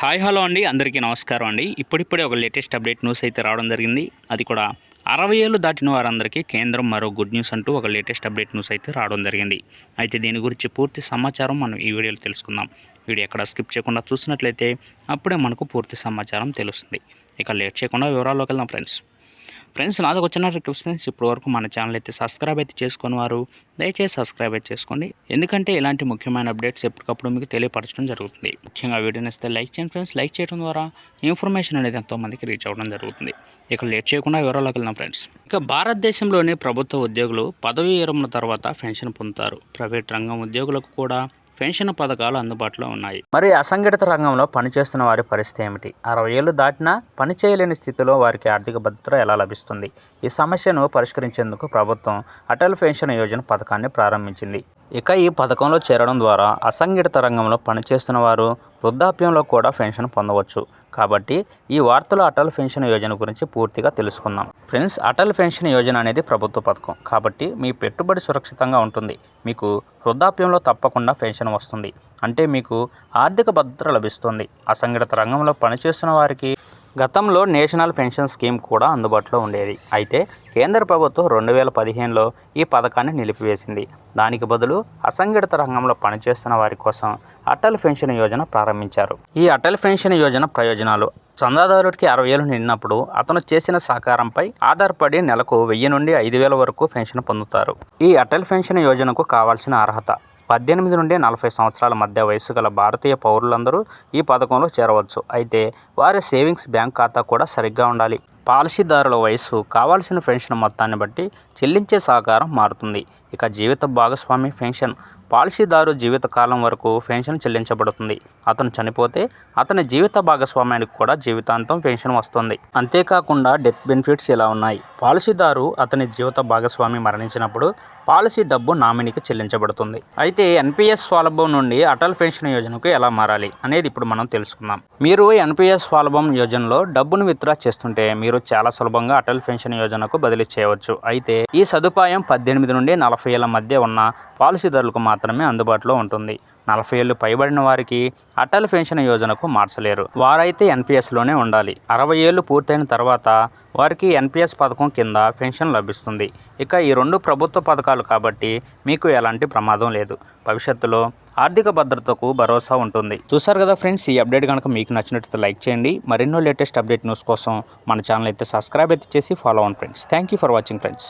Hi hello అండి. అందరికీ నమస్కారం అండి. ఇప్పుడిప్పుడే ఒక లేటెస్ట్ అప్డేట్ న్యూస్ అయితే రావడం జరిగింది. అది కూడా అరవై ఏళ్ళు దాటిన వారందరికీ కేంద్రం మరో గుడ్ న్యూస్ అంటూ ఒక లేటెస్ట్ అప్డేట్ న్యూస్ అయితే రావడం జరిగింది. అయితే దీని గురించి పూర్తి సమాచారం మనం ఈ వీడియోలో తెలుసుకుందాం. వీడియో ఎక్కడ స్కిప్ చేయకుండా చూసినట్లయితే అప్పుడే మనకు పూర్తి సమాచారం తెలుస్తుంది. ఇక లేట్ చేయకుండా వివరాల్లోకి వెళ్దాం ఫ్రెండ్స్. ఫ్రెండ్స్ నాది వచ్చిన రిక్వెస్ట్ ఫ్రెండ్స్ ఇప్పటి వరకు మన ఛానల్ అయితే సబ్స్క్రైబ్ అయితే చేసుకుని వారు దయచేసి సబ్స్క్రైబ్ అయితే చేసుకోండి. ఎందుకంటే ఇలాంటి ముఖ్యమైన అప్డేట్స్ ఎప్పటికప్పుడు మీకు తెలియపరచడం జరుగుతుంది. ముఖ్యంగా వీడియోని ఇస్తే లైక్ చేయండి ఫ్రెండ్స్. లైక్ చేయడం ద్వారా ఇన్ఫర్మేషన్ అనేది ఎంతోమందికి రీచ్ అవ్వడం జరుగుతుంది. ఇక లేట్ చేయకుండా వివరాలకు వెళ్దాం ఫ్రెండ్స్. ఇక భారతదేశంలోని ప్రభుత్వ ఉద్యోగులు పదవీ విరమణ తర్వాత పెన్షన్ పొందుతారు. ప్రైవేట్ రంగం ఉద్యోగులకు కూడా పెన్షన్ పథకాలు అందుబాటులో ఉన్నాయి. మరి అసంఘటిత రంగంలో పనిచేస్తున్న వారి పరిస్థితి ఏమిటి? అరవై ఏళ్ళు దాటినా పని చేయలేని స్థితిలో వారికి ఆర్థిక భద్రత ఎలా లభిస్తుంది? ఈ సమస్యను పరిష్కరించేందుకు ప్రభుత్వం అటల్ పెన్షన్ యోజన పథకాన్ని ప్రారంభించింది. ఇక ఈ పథకంలో చేరడం ద్వారా అసంఘటిత రంగంలో పనిచేస్తున్న వారు వృద్ధాప్యంలో కూడా పెన్షన్ పొందవచ్చు. కాబట్టి ఈ వార్తలో అటల్ పెన్షన్ యోజన గురించి పూర్తిగా తెలుసుకుందాం. ఫ్రెండ్స్ అటల్ పెన్షన్ యోజన అనేది ప్రభుత్వ పథకం. కాబట్టి మీ పెట్టుబడి సురక్షితంగా ఉంటుంది. మీకు వృద్ధాప్యంలో తప్పకుండా పెన్షన్ వస్తుంది. అంటే మీకు ఆర్థిక భద్రత లభిస్తుంది. అసంఘటిత రంగంలో పనిచేస్తున్న వారికి గతంలో నేషనల్ పెన్షన్ స్కీమ్ కూడా అందుబాటులో ఉండేది. అయితే కేంద్ర ప్రభుత్వం రెండు వేల పదిహేనులో ఈ పథకాన్ని నిలిపివేసింది. దానికి బదులు అసంఘటిత రంగంలో పనిచేస్తున్న వారి కోసం అటల్ పెన్షన్ యోజన ప్రారంభించారు. ఈ అటల్ పెన్షన్ యోజన ప్రయోజనాలు. చందాదారుడికి అరవై ఏళ్ళు నిండినప్పుడు అతను చేసిన సహకారంపై ఆధారపడి నెలకు వెయ్యి నుండి ఐదు వేల వరకు పెన్షన్ పొందుతారు. ఈ అటల్ పెన్షన్ యోజనకు కావాల్సిన అర్హత పద్దెనిమిది నుండి నలభై సంవత్సరాల మధ్య వయసు గల భారతీయ పౌరులందరూ ఈ పథకంలో చేరవచ్చు. అయితే వారి సేవింగ్స్ బ్యాంక్ ఖాతా కూడా సరిగ్గా ఉండాలి. పాలసీదారుల వయసు కావాల్సిన పెన్షన్ మొత్తాన్ని బట్టి చెల్లించే సహకారం మారుతుంది. ఇక జీవిత భాగస్వామి పెన్షన్. పాలసీదారు జీవితకాలం వరకు పెన్షన్ చెల్లించబడుతుంది. అతను చనిపోతే అతని జీవిత భాగస్వామ్యానికి కూడా జీవితాంతం పెన్షన్ వస్తుంది. అంతేకాకుండా డెత్ బెనిఫిట్స్ ఇలా ఉన్నాయి. పాలసీదారు అతని జీవిత భాగస్వామి మరణించినప్పుడు పాలసీ డబ్బు నామినీకి చెల్లించబడుతుంది. అయితే ఎన్పిఎస్ స్వాలభం నుండి అటల్ పెన్షన్ యోజనకు ఎలా మారాలి అనేది ఇప్పుడు మనం తెలుసుకుందాం. మీరు ఎన్పిఎస్ స్వాలభం యోజనలో డబ్బును విత్డ్రా చేస్తుంటే మీరు చాలా సులభంగా అటల్ పెన్షన్ యోజనకు బదిలీ చేయవచ్చు. అయితే ఈ సదుపాయం పద్దెనిమిది నుండి నలభై ఏళ్ళ మధ్య ఉన్న పాలసీదారులకు మాత్రమే అందుబాటులో ఉంటుంది. నలభై ఏళ్ళు పైబడిన వారికి అటల్ పెన్షన్ యోజనకు మార్చలేరు. వారైతే ఎన్పిఎస్లోనే ఉండాలి. అరవై ఏళ్ళు పూర్తయిన తర్వాత వారికి ఎన్పిఎస్ పథకం కింద పెన్షన్ లభిస్తుంది. ఇక ఈ రెండు ప్రభుత్వ పథకాలు కాబట్టి మీకు ఎలాంటి ప్రమాదం లేదు. భవిష్యత్తులో ఆర్థిక భద్రతకు భరోసా ఉంటుంది. చూసారు కదా ఫ్రెండ్స్ ఈ అప్డేట్ కనుక మీకు నచ్చినట్లయితే లైక్ చేయండి. మరెన్నో లేటెస్ట్ అప్డేట్ న్యూస్ కోసం మన ఛానల్ అయితే సబ్స్క్రైబ్ అయితే చేసి ఫాలో అవ్వండి friends. Thank you for watching friends